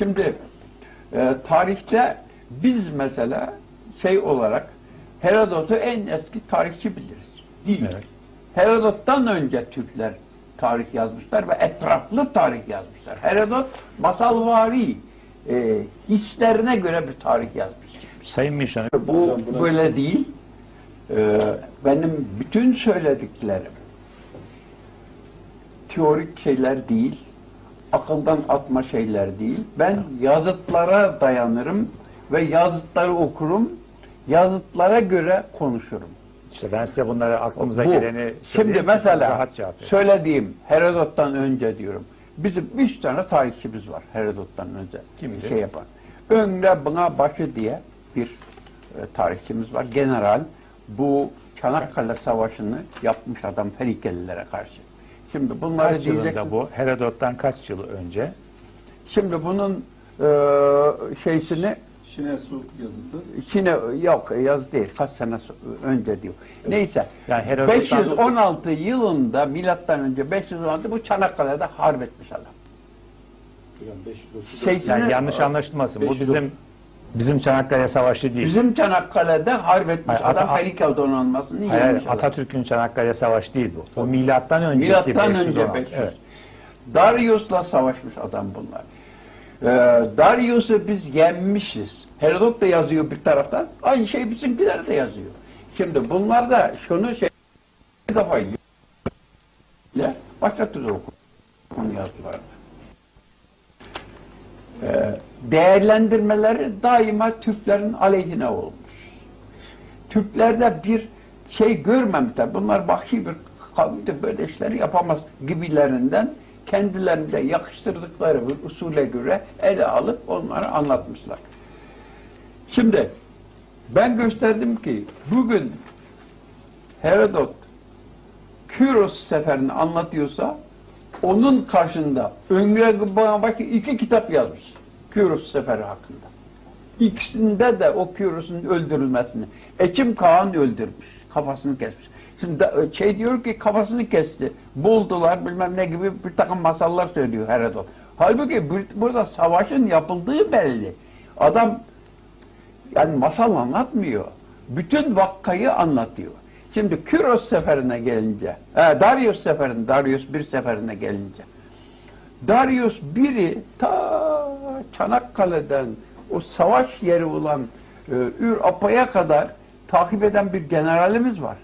Şimdi e, tarihte biz mesela şey olarak Herodot'u en eski tarihçi biliriz. Değil mi? Evet. Herodot'tan önce Türkler tarih yazmışlar ve etraflı tarih yazmışlar. Herodot masalvari e, hislerine göre bir tarih yazmış. Sayın Mişan, Bu böyle değil. Ee, benim bütün söylediklerim teorik şeyler değil, akıldan atma şeyler değil. Ben yazıtlara dayanırım ve yazıtları okurum, yazıtlara göre konuşurum. işte ben size bunları aklımıza Bu. geleni Şimdi mesela siz rahat cevap verin. söylediğim Herodot'tan önce diyorum. Bizim üç tane tarihçimiz var Herodot'tan önce. Kimdi? Şey yapan. Önde buna başı diye bir e, tarihçimiz var. General bu Çanakkale Savaşı'nı yapmış adam Ferikelilere karşı. Şimdi bunları Kaç diyecek. yılında bu? Herodot'tan kaç yıl önce? Şimdi bunun e, şeysini Şinesu yazısı. Çin'e yok yaz değil kaç sene önce diyor. Neyse. Yani Herodot'tan 516 yılında milattan önce 516 bu Çanakkale'de harp etmiş adam. Hocam 530. Şeysini, yani yanlış anlaşılmasın. Bu Beş yıl- bizim bizim Çanakkale Savaşı değil. Bizim Çanakkale'de harp etmiş Hayır, adam Ferikel donanmasını Hayır, yenmiş adam. Atatürk'ün Çanakkale Savaşı değil bu. O milattan önceki Milattan 516. önce 500. Evet. Darius'la savaşmış adam bunlar. Ee, Darius'u biz yenmişiz. Herodot da yazıyor bir taraftan. Aynı şey bizimkiler de yazıyor. Şimdi bunlar da şunu şey kafayı başka türlü oku- okun yazdılar. Ee, değerlendirmeleri daima Türklerin aleyhine olmuş. Türklerde bir şey görmemişler. Bunlar vahşi bir kavimde böyle işleri yapamaz gibilerinden kendilerinde yakıştırdıkları bir usule göre ele alıp onları anlatmışlar. Şimdi ben gösterdim ki bugün Herodot Küros seferini anlatıyorsa onun karşında Ömre Bağbaki iki kitap yazmış. Küros seferi hakkında. İkisinde de o Küros'un öldürülmesini. Ekim Kağan öldürmüş. Kafasını kesmiş. Şimdi de- şey diyor ki kafasını kesti. Buldular bilmem ne gibi bir takım masallar söylüyor Herodot. Halbuki burada savaşın yapıldığı belli. Adam yani masal anlatmıyor. Bütün vakkayı anlatıyor. Şimdi Küros seferine gelince, e, Darius seferine, Darius bir seferine gelince, Darius biri ta Çanakkale'den o savaş yeri olan e, Ür Apa'ya kadar takip eden bir generalimiz var.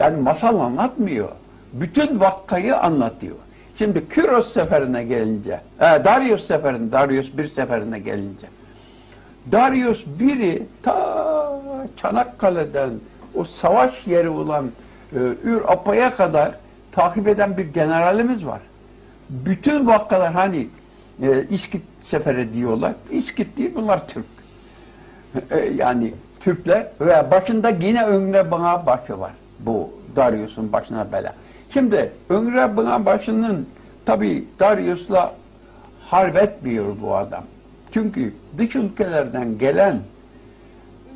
Yani masal anlatmıyor. Bütün vakkayı anlatıyor. Şimdi Küros seferine gelince, e, Darius seferine, Darius bir seferine gelince, Darius biri ta Çanakkale'den o savaş yeri olan e, Ür Apa'ya kadar takip eden bir generalimiz var. Bütün vakkalar hani e, İskit seferi diyorlar. İskit değil bunlar Türk. E, yani Türkler ve başında yine Öngre Bına başı var. Bu Darius'un başına bela. Şimdi Öngre Bına başının tabi Darius'la harp etmiyor bu adam. Çünkü dış ülkelerden gelen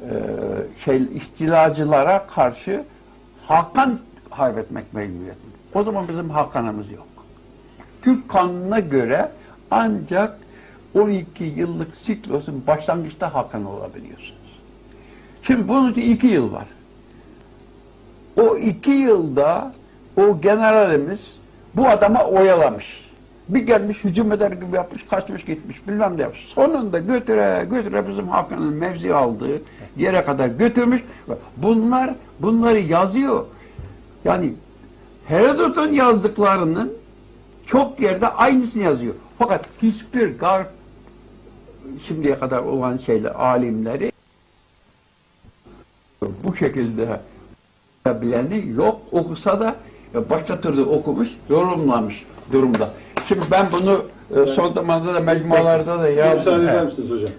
e, şey istilacılara karşı Hakan harp etmek mecburiyetinde. O zaman bizim Hakan'ımız yok. Türk kanununa göre ancak 12 yıllık siklosun başlangıçta Hakan olabiliyorsunuz. Şimdi bunun için iki yıl var. O iki yılda o generalimiz bu adama oyalamış. Bir gelmiş hücum eder gibi yapmış, kaçmış gitmiş bilmem ne yapmış. Sonunda götüre götüre bizim Hakan'ın mevzi aldığı yere kadar götürmüş. Bunlar bunları yazıyor. Yani Herodot'un yazdıklarının çok yerde aynısını yazıyor. Fakat hiçbir garp şimdiye kadar olan şeyler, alimleri bu şekilde bileni yok. Okusa da başka türlü okumuş, yorumlamış durumda. Şimdi ben bunu e, son zamanda da mecmualarda da yazdım. müsaade eder misiniz hocam?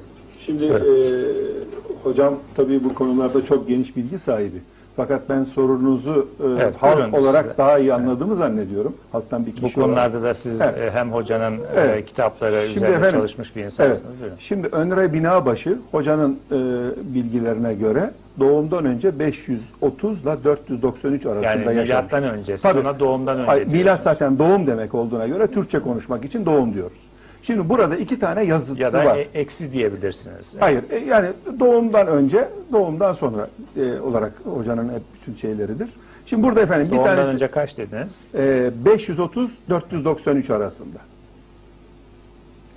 Şimdi Evet. e, hocam tabii bu konularda çok geniş bilgi sahibi. Fakat ben sorunuzu e, Evet, halk olarak size. daha iyi anladığımı zannediyorum. Halktan bir kişi Bu konularda da siz Evet. e, hem hocanın e, Evet. kitapları Şimdi üzerinde efendim, çalışmış bir Evet. insansınız. Buyurun. Şimdi Önre Binabaşı hocanın e, bilgilerine göre doğumdan önce 530 ile 493 arasında Yani yaşamış. milattan önce, Tabii. doğumdan önce Hayır, milat zaten doğum demek olduğuna göre Türkçe konuşmak için doğum diyoruz. Şimdi burada iki tane yazıtı Ya da var. e- eksi diyebilirsiniz. Hayır, e, yani doğumdan önce, doğumdan sonra e, olarak hocanın hep bütün şeyleridir. Şimdi burada efendim bir Doğumdan tanesi önce kaç dediniz? e, 530-493 arasında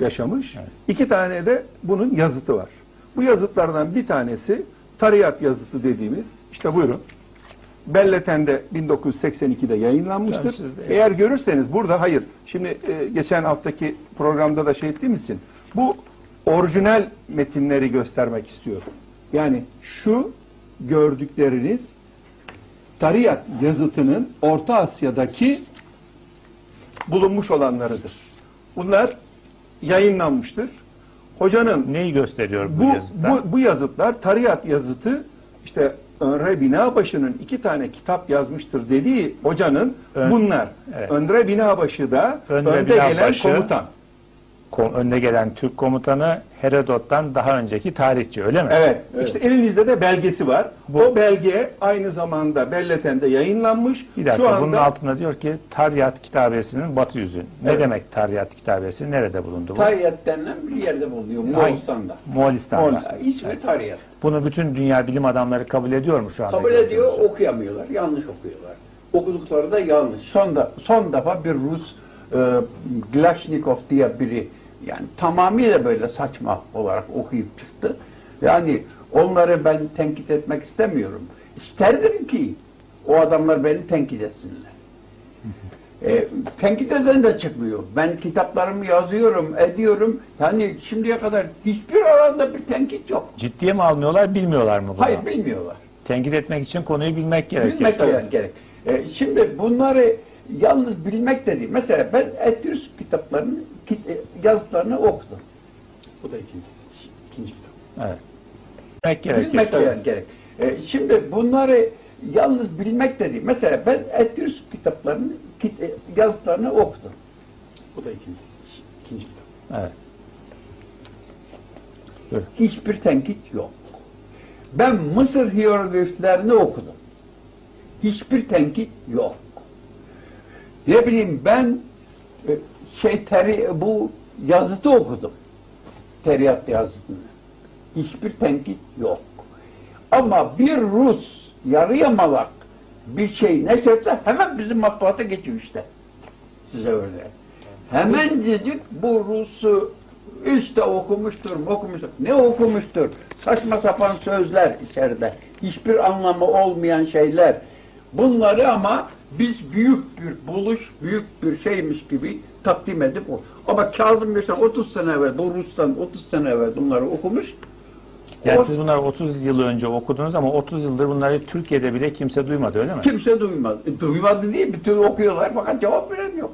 yaşamış. Evet. İki tane de bunun yazıtı var. Bu yazıtlardan bir tanesi tariyat yazıtı dediğimiz, işte buyurun. Belleten'de 1982'de yayınlanmıştır. Siz de- Eğer görürseniz burada hayır. Şimdi e, geçen haftaki programda da şey ettiğimiz için bu orijinal metinleri göstermek istiyorum. Yani şu gördükleriniz Tariyat yazıtının Orta Asya'daki bulunmuş olanlarıdır. Bunlar yayınlanmıştır. Hocanın Neyi gösteriyor bu, bu, yazıda? bu, bu yazıtlar tariyat yazıtı işte Önre Binabaşı'nın iki tane kitap yazmıştır dediği hocanın Ön- bunlar. Evet. Önre Binabaşı da Önre önde gelen Binabaşı- komutan. Önde gelen Türk komutanı Herodot'tan daha önceki tarihçi öyle mi? Evet, Evet. işte elinizde de belgesi var. Bu- o belge aynı zamanda Belleten'de yayınlanmış. Bir dakika Şu anda bunun altında diyor ki Taryat kitabesinin batı yüzü. Ne Evet. demek Taryat kitabesi? Nerede bulundu bu? Tariyat denilen bir yerde bulunuyor Moğolistan'da. Moğolistan'da. Moğolistan. İsmi tariyat. Bunu bütün dünya bilim adamları kabul ediyor mu şu anda? Kabul ediyor, okuyamıyorlar. Yanlış okuyorlar. Okudukları da yanlış. Son, da, son defa bir Rus e, Glashnikov diye biri yani tamamıyla böyle saçma olarak okuyup çıktı. Yani onları ben tenkit etmek istemiyorum. İsterdim ki o adamlar beni tenkit etsinler. E, tenkit eden de çıkmıyor. Ben kitaplarımı yazıyorum, ediyorum. Yani şimdiye kadar hiçbir alanda bir tenkit yok. Ciddiye mi almıyorlar, bilmiyorlar mı bunu? Hayır bilmiyorlar. Tenkit etmek için konuyu bilmek gerekir. Bilmek de gerek. E, şimdi bunları yalnız bilmek de değil. Mesela ben Etrüs kitaplarını, e, yazıtlarını okudum. Bu da ikincisi. İkinci kitap. Evet. Bilmek gerekir. Bilmek de gerek. E, şimdi bunları yalnız bilmek de değil. Mesela ben Etrüs kitaplarını, kit- e, yazıtlarını okudum. Bu da ikincisi. İkinci kitap. Evet. Hiçbir tenkit yok. Ben Mısır hierogliflerini okudum. Hiçbir tenkit yok. Ne bileyim ben e, şey teri, bu yazıtı okudum. Teriyat yazıtını. Hiçbir tenkit yok. Ama bir Rus yarı yamalak bir şey neşretse hemen bizim matbuata geçiyor işte. Size öyle. Hemencecik bu Rus'u işte okumuştur, okumuştur. Ne okumuştur? Saçma sapan sözler içeride. Hiçbir anlamı olmayan şeyler. Bunları ama biz büyük bir buluş, büyük bir şeymiş gibi takdim edip o. Ama Kazım Göçen 30 sene evvel, bu Rus'tan 30 sene evvel bunları okumuş. Yani O- siz bunları 30 yıl önce okudunuz ama 30 yıldır bunları Türkiye'de bile kimse duymadı öyle mi? Kimse duymaz. E, Duymadı değil, bütün okuyorlar fakat cevap veren yok.